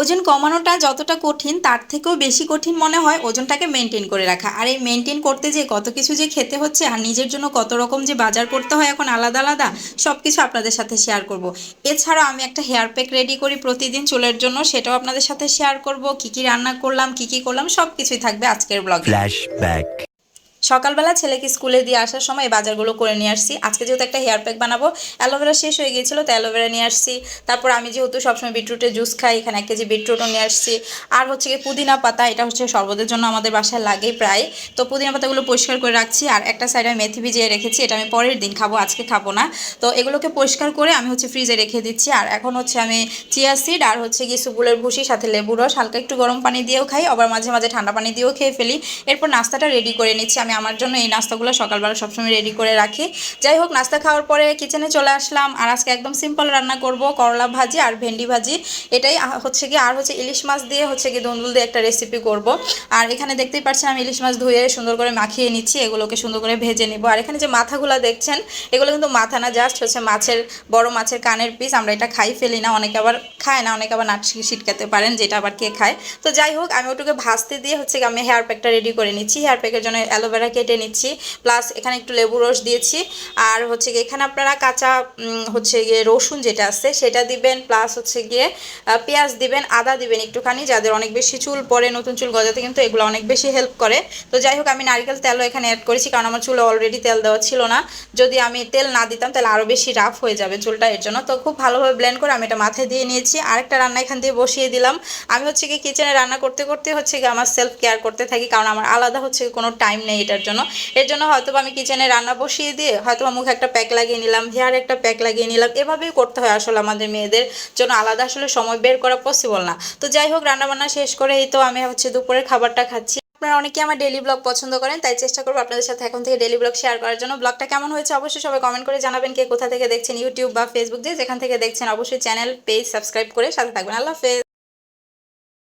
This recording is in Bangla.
ওজন কমানোটা যতটা কঠিন, তার থেকেও বেশি কঠিন মনে হয় ওজনটাকে মেনটেন করে রাখা। আর এই মেনটেন করতে যে কত কিছু যে খেতে হচ্ছে আর নিজের জন্য কত রকম যে বাজার করতে হয় এখন আলাদা আলাদা সব কিছু আপনাদের সাথে শেয়ার করব। এছাড়া আমি একটা হেয়ার প্যাক রেডি করি প্রতিদিন চুলের জন্য, সেটাও আপনাদের সাথে শেয়ার করব। কি কি রান্না করলাম, কি কি করলাম সব কিছুই থাকবে আজকের ব্লগে. সকালবেলা ছেলেকে স্কুলে দিয়ে আসার সময় বাজারগুলো করে নিয়ে আসছি। আজকে যেহেতু একটা হেয়ার প্যাক বানাবো, অ্যালোভেরা শেষ হয়ে গিয়েছিল, তো অ্যালোভেরা নিয়ে আসছি। তারপর আমি যেহেতু সবসময় বিটরুটের জুস খাই, এখানে এক কেজি বিটরুটও নিয়ে আসছি। আর হচ্ছে কি পুদিনা পাতা, এটা হচ্ছে শরবতের জন্য আমাদের বাসায় লাগেই প্রায়। তো পুদিনা পাতাগুলো পরিষ্কার করে রাখছি, আর একটা সাইডে আমি মেথি ভিজিয়ে রেখেছি, এটা আমি পরের দিন খাব, আজকে খাব না। তো এগুলোকে পরিষ্কার করে আমি হচ্ছে ফ্রিজে রেখে দিচ্ছি, আর এখন হচ্ছে আমি চিয়া সিড আর হচ্ছে কি সুপুলের ভুসি, সাথে লেবু রস, হালকা একটু গরম পানি দিয়েও খাই, আবার মাঝে মাঝে ঠান্ডা পানি দিয়েও খেয়ে ফেলি। এরপর নাস্তাটা রেডি করে নিচ্ছি, আমি আমার জন্য এই নাস্তাগুলো সকালবেলা সবসময় রেডি করে রাখি। যাই হোক, নাস্তা খাওয়ার পরে কিচেনে চলে আসলাম। আর আজকে একদম সিম্পল রান্না করব, করলা ভাজি আর ভেন্ডি ভাজি। এটাই হচ্ছে কি আর হচ্ছে ইলিশ মাছ দিয়ে হচ্ছে কি দুন্দুল দিয়ে একটা রেসিপি করব। আর এখানে দেখতেই পাচ্ছেন আমি ইলিশ মাছ ধুয়ে সুন্দর করে মাখিয়ে নিচ্ছি। এগুলোকে সুন্দর করে ভেজে নিব। আর এখানে যে মাথাগুলো দেখছেন, এগুলো কিন্তু মাথা না জাস্ট হচ্ছে মাছের, বড় মাছের কানের পিস আমরা এটা খাই ফেলি না, অনেকে আবার খায় না, অনেকে আবার নাট ছিটকাতে পারেন, যেটা আবার কে খায়। তো যাই হোক, আমি ওটুকে ভাজতে দিয়ে হচ্ছে আমি হেয়ার প্যাকটা রেডি করে নিচ্ছি। হেয়ার প্যাকের জন্য অ্যালোভেরা কেটে নিচ্ছি। প্লাস এখানে একটু লেবু রস দিয়েছি। আর হচ্ছে গিয়ে এখানে আপনারা কাঁচা হচ্ছে গিয়ে রসুন যেটা আছে সেটা দিবেন। প্লাস হচ্ছে গিয়ে পেঁয়াজ দিবেন, আদা দিবেন একটুখানি, যাদের অনেক বেশি চুল পরে নতুন চুল গজাতে কিন্তু এগুলো অনেক বেশি হেল্প করে। তো যাই হোক, আমি নারকেল তেলও এখানে অ্যাড করেছি, কারণ আমার চুলে অলরেডি তেল দেওয়া ছিল না। যদি আমি তেল না দিতাম, তাহলে আরও বেশি রাফ হয়ে যাবে চুলটা এর জন্য। তো খুব ভালোভাবে ব্লেন্ড করে আমি এটা মাথায় দিয়ে নিয়েছি। আরেকটা রান্না এখান দিয়ে বসিয়ে দিলাম। আমি হচ্ছে কি কিচেনে রান্না করতে করতে হচ্ছে কি আমার সেলফ কেয়ার করতে থাকি, কারণ আমার আলাদা হচ্ছে কোনো টাইম নেই এটার জন্য। এর জন্য হয়তো আমি কিচেনে রান্না বসিয়ে দিয়ে হয়তো মুখে একটা প্যাক লাগিয়ে নিলাম হেয়ার একটা প্যাক লাগিয়ে নিলাম, এভাবেই করতে হয় আসলে আমাদের মেয়েদের জন্য। আলাদা আসলে সময় বের করা পসিবল না। তো যাই হোক, রান্নাবান্না শেষ করে এই তো আমি হচ্ছে দুপুরের খাবারটা খাচ্ছি। আপনারা অনেকে আমার ডেলি ব্লগ পছন্দ করেন, তাই চেষ্টা করব আপনাদের সাথে এখন থেকে ডেলি ব্লগ শেয়ার করার জন্য। ব্লগটা কেমন হয়েছে অবশ্যই সবাই কমেন্ট করে জানাবেন, কে কোথা থেকে দেখছেন ইউটিউব বা ফেসবুক দিয়ে। যেখান থেকে দেখছেন, অবশ্যই চ্যানেল পেজ সাবস্ক্রাইব করে সাথে থাকবেন। আল্লাহ হাফেজ।